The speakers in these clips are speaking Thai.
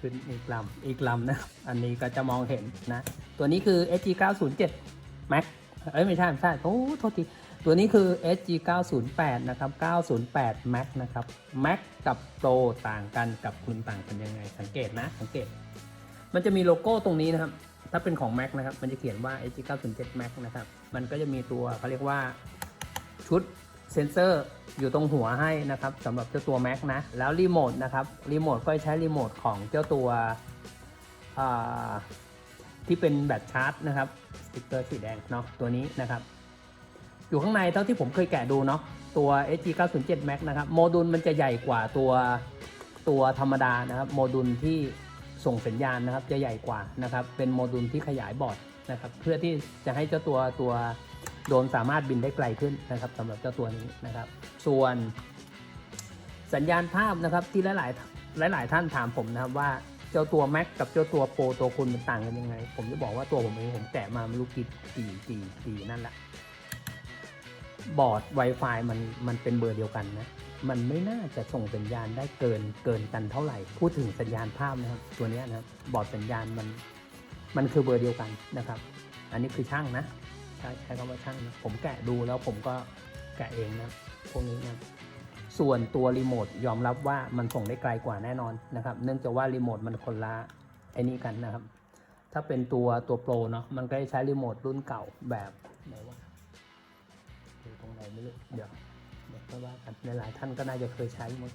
ขึ้นอีกลำอีกลำนะ อันนี้ก็จะมองเห็นนะ ตัวนี้คือ SG 907 Max เอ้ยไม่ใช่ไม่ใช่โอ้โทษที ตัวนี้คือ SG 908นะครับ 908 Max นะครับ Max กับ Pro ต่างกันกับคุณต่างกันยังไง สังเกตนะ สังเกต มันจะมีโลโก้ตรงนี้นะครับ ถ้าเป็นของ Mac นะครับ มันจะเขียนว่า SG 907 Max นะครับ มันก็จะมีตัวเขาเรียกว่าชุด เซนเซอร์อยู่ตรงหัวให้นะครับสำหรับเจ้าตัว Mac นะ แล้วรีโมทนะครับรีโมทก็ใช้รีโมทของเจ้าตัวที่เป็นแบตชาร์จนะครับสติ๊กเกอร์สีแดงเนาะตัวนี้นะครับ อยู่ข้างในเท่าที่ผมเคยแกะดูเนาะตัว SG 907 Max นะครับโมดูลมันจะใหญ่กว่าตัวตัวธรรมดานะครับโมดูลที่ส่งสัญญาณนะครับจะใหญ่กว่านะครับเป็นโมดูลที่ขยายบอร์ดนะครับเพื่อที่จะให้เจ้าตัวตัว โดรนสามารถบินได้ไกลขึ้นนะครับสำหรับเจ้าตัวนี้นะครับ ส่วน สัญญาณภาพนะครับที่หลายๆหลายๆท่านถามผมนะครับว่าเจ้าตัว Mac กับเจ้าตัวโปรตัวคุณมันต่างกันยังไง ผมจะบอกว่าตัวผมเองผมแกะมาไม่รู้กี่กี่กี่กี่นั่นแหละบอร์ด Wi-Fi มันมันเป็นเบอร์เดียวกันนะมันไม่น่าจะส่งสัญญาณได้เกินเกินกันเท่าไหร่ พูดถึงสัญญาณภาพนะครับ ตัวนี้นะครับบอร์ดสัญญาณมันมันคือเบอร์เดียวกันนะครับ อันนี้คือช่างนะ ใช้ใช้คำว่าช่างนะผมแกะดูแล้วผมก็แกะเองนะพวกนี้นะส่วนตัวรีโมทยอมรับว่ามันส่งได้ไกลกว่าแน่นอนนะครับ เนื่องจากว่ารีโมทมันคนละไอ้นี่กันนะครับ ถ้าเป็นตัวตัวโปรเนาะมันก็จะใช้รีโมทรุ่นเก่าแบบไหนวะอยู่ตรงไหนไม่รู้เดี๋ยวเดี๋ยวค่ว่ากันหลายท่านก็น่าจะเคยใช้หมั้ง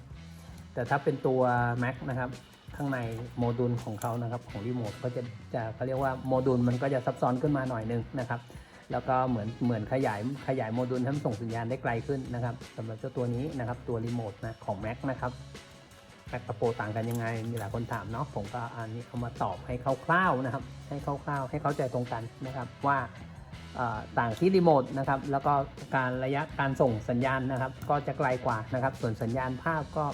แต่ถ้าเป็นตัว Mac นะครับข้างในโมดูลของเขานะครับของรีโมทก็จะจะเขาเรียกว่าโมดูลมันก็จะซับซ้อนขึ้นมาหน่อยนึงนะครับ แล้วก็เหมือนเหมือนขยายขยายโมดูลให้มันส่งสัญญาณได้ไกลขึ้นนะครับสำหรับเจ้าตัวนี้นะครับตัวรีโมทนะของ Mac นะครับ Mac กับโปรต่างกันยังไง มีหลายคนถามเนาะผมก็อันนี้เอามาตอบให้คร่าวๆนะครับ ให้คร่าวๆ ให้เข้าใจตรงกันนะครับว่าอ่าต่างที่รีโมทนะครับแล้วก็การระยะการส่งสัญญาณนะครับ ก็จะไกลกว่านะครับ ส่วนสัญญาณภาพก็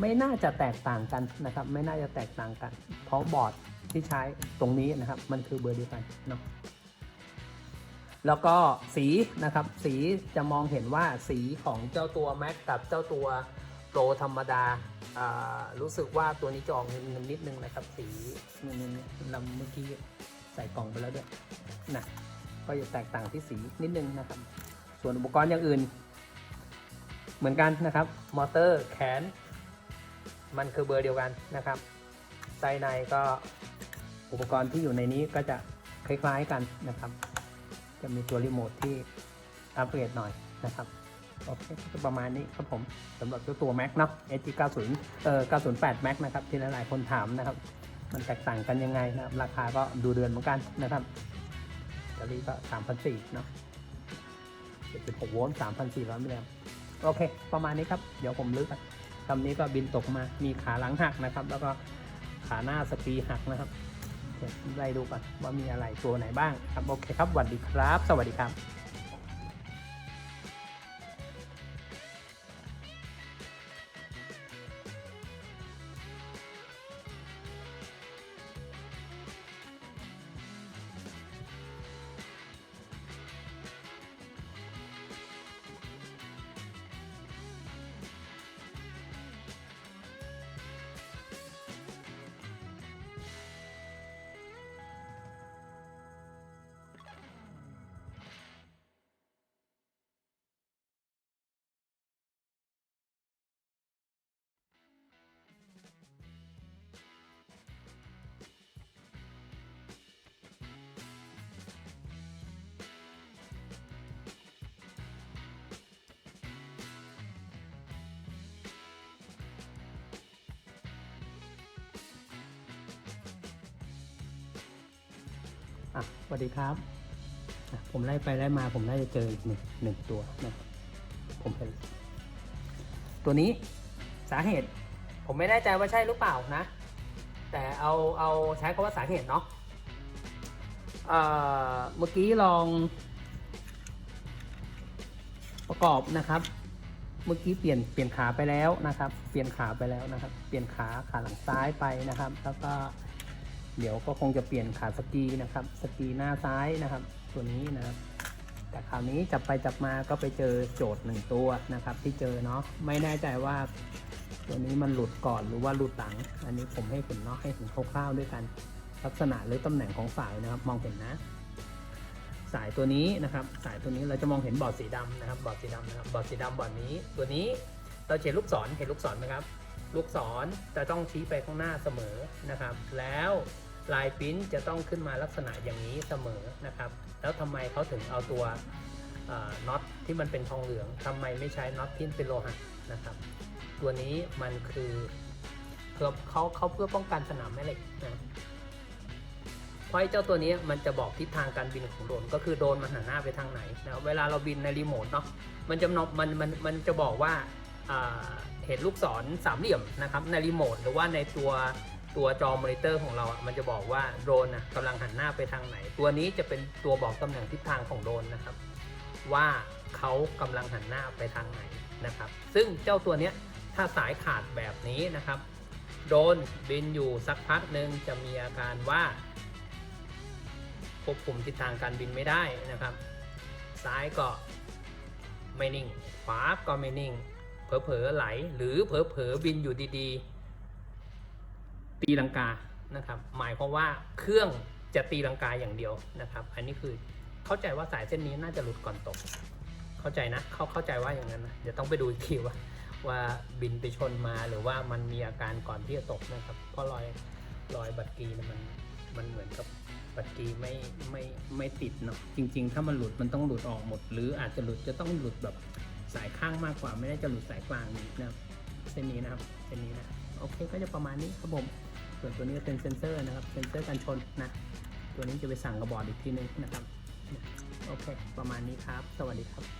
ไม่น่าจะแตกต่างกันนะครับ ไม่น่าจะแตกต่างกัน เพราะบอร์ดที่ใช้ตรงนี้นะครับ มันคือเบอร์เดียวกันเนาะ แล้วก็สีนะครับ สีจะมองเห็นว่าสีของเจ้าตัว Mac กับเจ้าตัวโปรธรรมดาารู้สึกว่าตัวนี้จะออกเงินนิดนึงนะครับ สีนี่ๆลำเมื่อกี้ใส่กล่องไปแล้วด้วยนะก็จะแตกต่างที่สีนิดนึงนะครับ ส่วนอุปกรณ์อย่างอื่น เหมือนกันนะครับ มอเตอร์แขน มันคือเบอร์เดียวกันนะครับไส้ในก็อุปกรณ์ที่อยู่ในนี้ก็จะคล้ายๆกันนะครับ จะมีตัวรีโมทที่อัปเกรดหน่อยนะครับโอเคก็ประมาณนี้ครับผมสำหรับเจ้าตัว Mac เนาะ SG 90เอ่อ908 Mac นะครับที่หลายๆคนถามนะครับ มันแตกต่างกันยังไงนะครับ ราคาก็ดูเดือนเหมือนกันนะครับแบตเตอรี่ก็3,400เนาะ76โวลต์3,400มิลลิแอมป์โอเค ประมาณนี้ครับ เดี๋ยวผมลึกกันคำนี้ก็บินตกมา มีขาหลังหักนะครับ แล้วก็ขาหน้าสปีหักนะครับ ไล่ดูก่อนว่ามีอะไรตัวไหนบ้างครับโอเคครับสวัสดีครับ สวัสดีครับ อะสวัสดีครับ ผมไล่ไปไล่มาผมน่าจะเจออีกหนึ่งหนึ่งตัวนะผมเห็นตัวนี้สาเหตุ ผมไม่แน่ใจว่าใช่หรือเปล่านะ แต่เอาเอาใช้คำว่าสาเหตุเนาะเมื่อกี้ลอง ประกอบนะครับ เมื่อกี้เปลี่ยนเปลี่ยนขาไปแล้วนะครับ เปลี่ยนขาไปแล้วนะครับ เปลี่ยนขาขาหลังซ้ายไปนะครับ แล้วก็ เดี๋ยวก็คงจะเปลี่ยนขาสกีนะครับ สกีหน้าซ้ายนะครับ ตัวนี้นะครับ แต่คราวนี้จับไปจับมาก็ไปเจอโจทย์หนึ่งตัวนะครับ ที่เจอเนาะไม่แน่ใจว่า ตัวนี้มันหลุดก่อนหรือว่าหลุดหลัง อันนี้ผมให้เห็นเนาะให้เห็นคร่าวๆด้วยกัน ลักษณะหรือตำแหน่งของสายนะครับมองเห็นนะ สายตัวนี้นะครับ สายตัวนี้เราจะมองเห็นบอร์ดสีดำนะครับ บอร์ดสีดำนะครับบอร์ดสีดำบอร์ดนี้ ตัวนี้เราเห็นลูกศรเห็นลูกศรไหมครับลูกศรจะต้องชี้ไปข้างหน้าเสมอนะครับ แล้ว ลายปิ้นจะต้องขึ้นมาลักษณะอย่างนี้เสมอนะครับ แล้วทำไมเขาถึงเอาตัวน็อตที่มันเป็นทองเหลืองทำไมไม่ใช้น็อตที่เป็นโลหะนะครับ ตัวนี้มันคือเพื่อเขาเขาเพื่อป้องกันสนามแม่เหล็กนะเพราะไอ้เจ้าตัวนี้มันจะบอกทิศทางการบินของโดรนก็คือโดรนมันหันหน้าไปทางไหนนะเวลาเราบินในรีโมทเนาะมันจะนมันมันมันจะบอกว่าเห็นลูกศรสามเหลี่ยมนะครับในรีโมทหรือว่าในตัว ตัวจอมอนิเตอร์ของเราอะมันจะบอกว่าโดรนนะกำลังหันหน้าไปทางไหน ตัวนี้จะเป็นตัวบอกตำแหน่งทิศทางของโดรนนะครับ ว่าเขากำลังหันหน้าไปทางไหนนะครับ ซึ่งเจ้าตัวเนี้ยถ้าสายขาดแบบนี้นะครับ โดนบินอยู่สักพักหนึ่งจะมีอาการว่าควบคุมทิศทางการบินไม่ได้นะครับ ซ้ายก็ไม่นิ่ง ขวาก็ไม่นิ่ง เผลอๆไหล หรือเผลอๆบินอยู่ดีๆ ตีลังกานะครับ หมายความว่าเครื่องจะตีลังกาอย่างเดียวนะครับ อันนี้คือเข้าใจว่าสายเส้นนี้น่าจะหลุดก่อนตก เข้าใจนะเขาเข้าใจว่าอย่างนั้นนะเดี๋ยวต้องไปดูอีกทีว่าว่าบินไปชนมาหรือว่ามันมีอาการก่อนที่จะตกนะครับ เพราะรอยรอยบัตรกีนะมันมันเหมือนกับบัตรกีไม่ไม่ไม่ติดเนาะจริง ๆ ถ้ามันหลุดมันต้องหลุดออกหมด หรืออาจจะหลุดจะต้องหลุดแบบสายข้างมากกว่าไม่ได้จะหลุดสายกลางนะครับเส้นนี้นะครับเส้นนี้นะโอเคก็จะประมาณนี้ครับผม ส่วนตัวนี้ก็เป็นเซนเซอร์นะครับ เซนเซอร์การชนนะ ตัวนี้จะไปสั่งกระบอกอีกทีนึงนะครับ โอเค ประมาณนี้ครับ สวัสดีครับ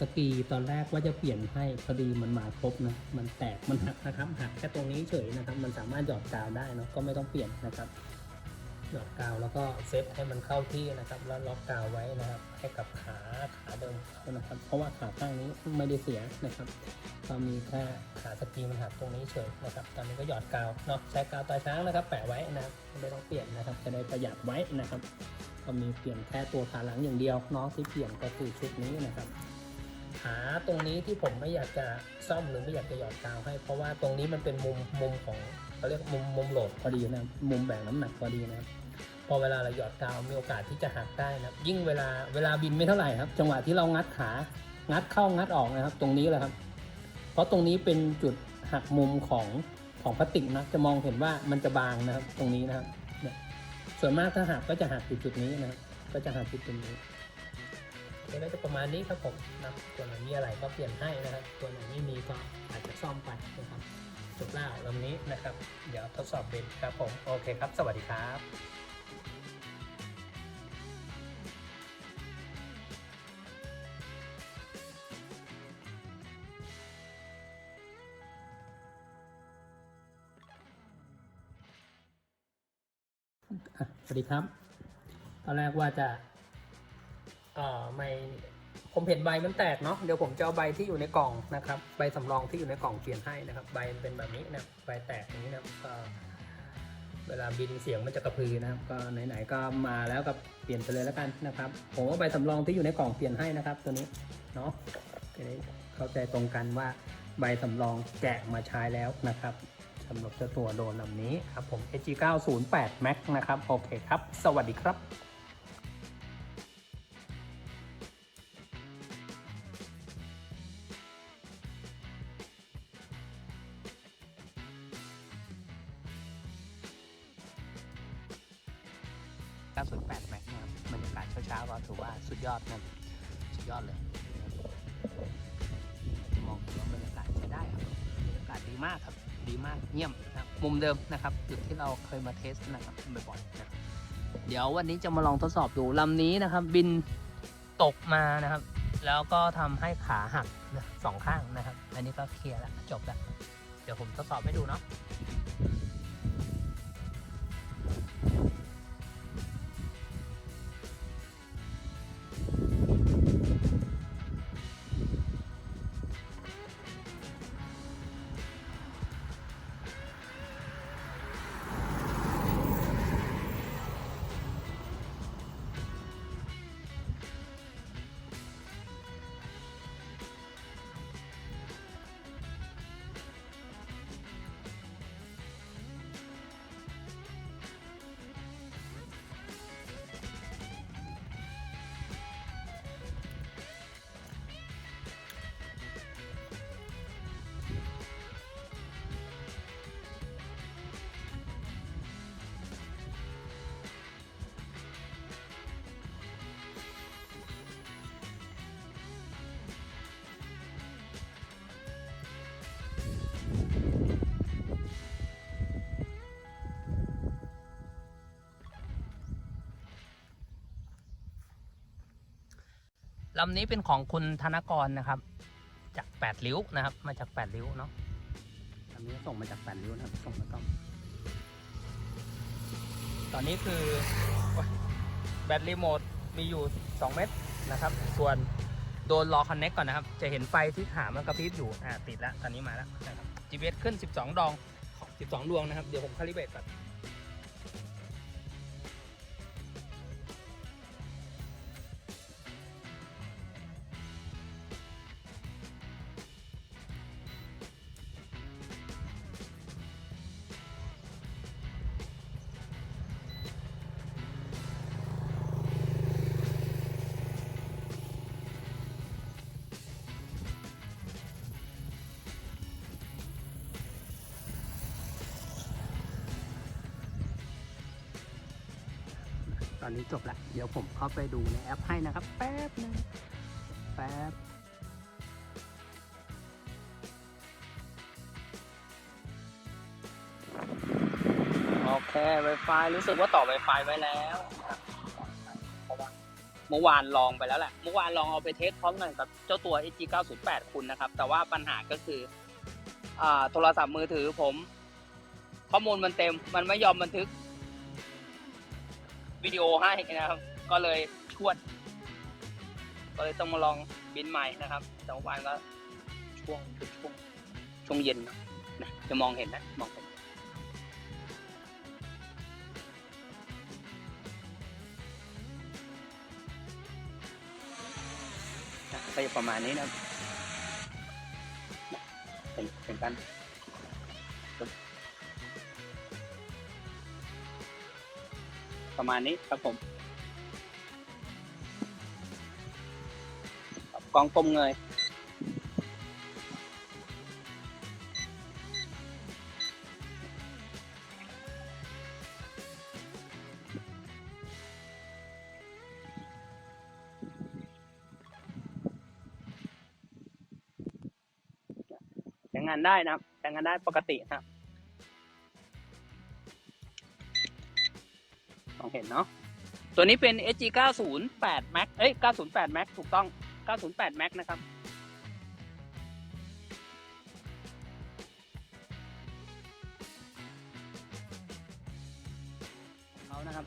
สกีตอนแรกว่าจะเปลี่ยนให้พอดีมันมาครบนะมันแตกมันหักนะครับหักแค่ตรงนี้เฉยนะครับ มันสามารถหยอดกาวได้เนะก็ไม่ต้องเปลี่ยนนะครับหยอดกาวแล้วก็เซตให้มันเข้าที่นะครับ แล้วล็อกกาวไว้นะครับ ให้กับขาขาเดิมนะครับ เพราะว่าขาข้างนี้ไม่ได้เสียนะครับก็มีแค่ขาสกีมันหักตรงนี้เฉยนะครับ ตอนนี้ก็หยอดกาวเนาะใช้กาวตาช้างนะครับ แปะไว้นะครับไม่ต้องเปลี่ยนนะครับ จะได้ประหยัดไว้นะครับก็มีเปลี่ยนแค่ตัวขาหลังอย่างเดียวเนาะที่เปลี่ยนก็คือชุดนี้นะครับาตรงนี้ที่ผมไม่อยากจะซ่อมหรือไม่อยากจะหยอดกาวให้ เพราะว่าตรงนี้มันเป็นมุมมุมของเขาเรียกมุมมุมโหลดพอดีนะมุมแบ่งน้ำหนักพอดีนะพอเวลาเราหยอดกาวมีโอกาสที่จะหักได้นะยิ่งเวลาเวลาบินไม่เท่าไหร่ครับ จังหวะที่เรางัดขางัดเข้างัดออกนะครับ ตรงนี้แหละครับ เพราะตรงนี้เป็นจุดหักมุมของของพลาสติกนะจะมองเห็นว่ามันจะบางนะครับ ตรงนี้นะครับเนี่ยส่วนมากถ้าหักก็จะหักอยู่จุดนี้นะครับก็จะหักจุดตรงนี้ ก็จะประมาณนี้ครับผมนะตัวไหนมีอะไรก็เปลี่ยนให้นะครับ ตัวไหนไม่มีก็อาจจะซ่อมไปนะครับจบแล้วลำนี้นะครับ เดี๋ยวทดสอบเบนครับผม โอเคครับ สวัสดีครับสวัสดีครับ ตอนแรกว่าจะ เอ่อไม่ผมเห็นใบมันแตกเนาะเดี๋ยวผมจะเอาใบที่อยู่ในกล่องนะครับใบสำรองที่อยู่ในกล่องเปลี่ยนให้นะครับใบมันเป็นแบบนี้นะใบแตกอย่างนี้นะก็เวลาบินเสียงมันจะกระพือนะครับก็ไหนๆก็มาแล้วก็เปลี่ยนไปเลยแล้วกันนะครับ ผมเอาใบสำรองที่อยู่ในกล่องเปลี่ยนให้นะครับ ตัวนี้เนาะจะได้เข้าใจตรงกันว่าใบสำรองแกะมาใช้แล้วนะครับสำหรับเจ้าตัวโดนลำนี้ครับผม AG 908 Max นะครับ โอเคครับ สวัสดีครับ จุดที่เราเคยมาเทสนะครับบ่อยๆนะเดี๋ยววันนี้จะมาลองทดสอบดูลำนี้นะครับ บินตกมานะครับ แล้วก็ทำให้ขาหักสองข้างนะครับ อันนี้ก็เคลียร์แล้วจบแล้วเดี๋ยวผมทดสอบให้ดูเนาะ ลำนี้เป็นของคุณธนกรนะครับ จากแปดริ้วนะครับ มาจากแปดริ้วเนาะลำนี้ส่งมาจากแปดริ้วนะครับ ส่งมาต้องตอนนี้คือแบตรีโหมดมีอยู่ 2 เม็ดนะครับ ส่วนโดนรอคอนเน็กก่อนนะครับ จะเห็นไฟที่ขามันกระพริบอยู่ อ่าติดแล้ว ตอนนี้มาแล้วนะครับ GPS ขึ้น 12 ดอง 12 ดวงนะครับ เดี๋ยวผมคาลิเบรตก่อน อนนี้จบแล้วเดี๋ยวผมเข้าไปดูในแอปให้นะครับ แป๊บนึงแป๊บโอเค Wi-Fi รู้สึกว่าต่อ Wi-Fi ไว้แล้วเพราะว่าเมื่อวานลองไปแล้วแหละ เมื่อวานลองเอาไปเทสพร้อมกันกับเจ้าตัว HG 908คุณนะครับ แต่ว่าปัญหาก็คืออโทรศัพท์มือถือผม ข้อมูลมันเต็ม มันไม่ยอมบันทึก วิดีโอให้นะครับ ก็เลยชวด ก็เลยต้องมาลองบินใหม่นะครับแต่เมื่อวานก็ช่วงช่วงช่วงเย็นนะจะมองเห็นนะมองเห็นนะก็จะประมาณนี้นะนะเป็นเป็นกัน ประมาณนี้ครับผมกองกลมเงยใช้งานได้นะครับใช้งานได้ปกตินะครับ มองเห็นเนาะตัวนี้เป็น SG 908 Max เอ้ย 908 Max ถูกต้อง 908 Max นะครับ เขานะครับ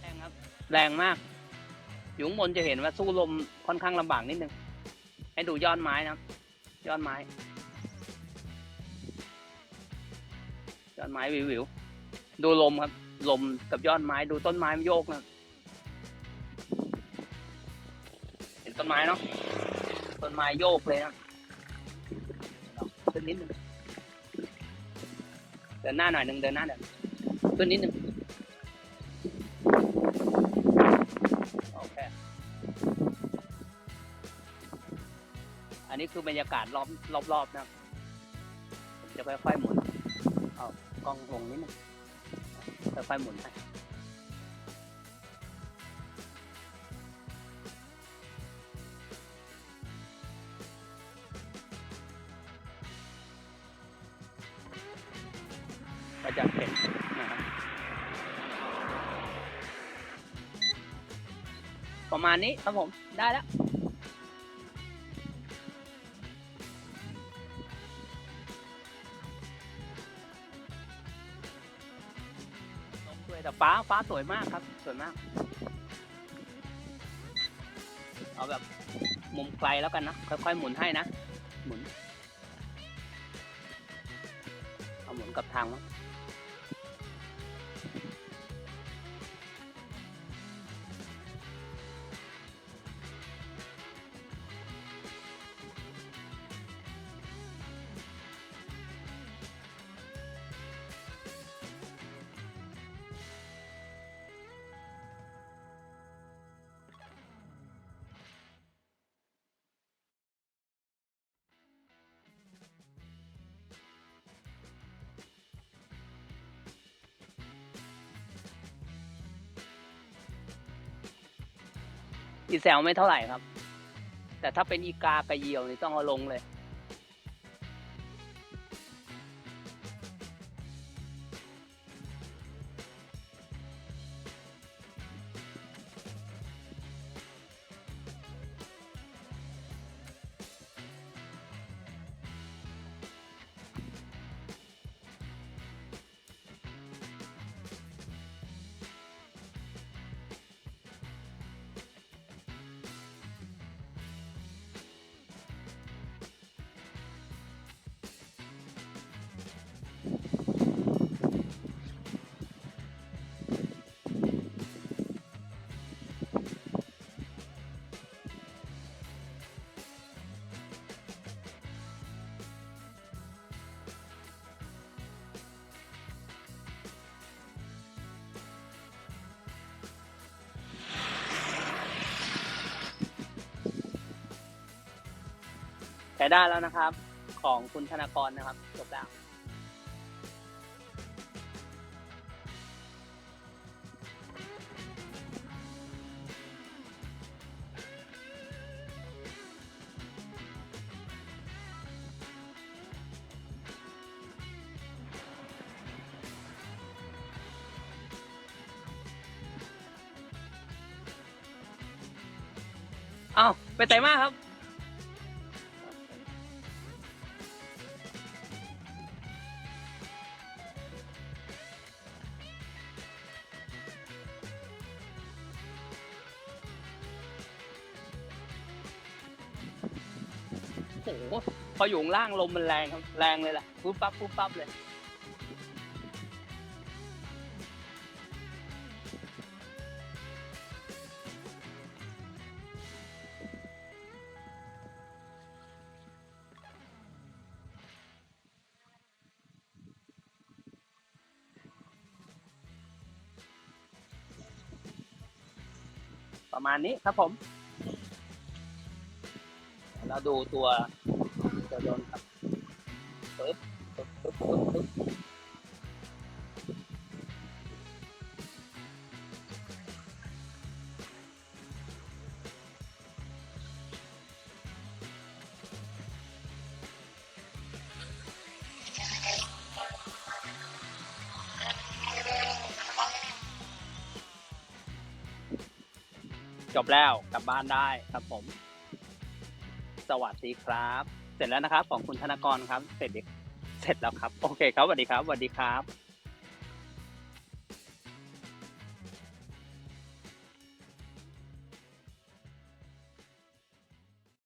แรงครับ แรงมาก อยู่ข้างบนจะเห็นว่าสู้ลมค่อนข้างลำบากนิดนึง ให้ดูยอดไม้นะ ยอดไม้ อดไม้วิววิวดูลมครับ ลมกับยอดไม้ดูต้นไม้มันโยกนะเห็นต้นไม้เนาะต้นไม้โยกเลยนะขึ้นนิดนึงเดินหน้าหน่อยหนึ่งเดินหน้าเดินขึ้นนิดนึงโอเคอันนี้คือบรรยากาศรอบรอบๆนะจะค่อยๆหมุน กล้องลงนิดนึงค่อยๆหมุนให้ก็จะเห็นนะครับประมาณนี้ครับผมได้แล้ว ฟ้าสวยมากครับ สวยมาก เอาแบบมุมไกลแล้วกันนะ ค่อยๆหมุนให้นะ หมุน เอาหมุนกับทางมั้ง อีแซลไม่เท่าไหร่ครับ แต่ถ้าเป็นอีกากระเยี่ยวนี่ต้องเอาลงเลย ช้ได้แล้วนะครับ ของคุณธนากรนะครับจบแล้วอ้าวไปไต่มากครับ พออยู่ข้างล่างลมมันแรงครับ แรงเลยแหละปุ๊บปั๊บปุ๊บปั๊บเลยประมาณนี้ครับผม เราดูตัว ตัวยนครับปึ๊บปึ๊บปึ๊บปึ๊บปึ๊บจบแล้วกลับบ้านได้ครับผม สวัสดีครับ เสร็จแล้วนะครับของคุณธนกรครับ เสร็จเสร็จแล้วครับ โอเคครับสวัสดีครับสวัสดีครับ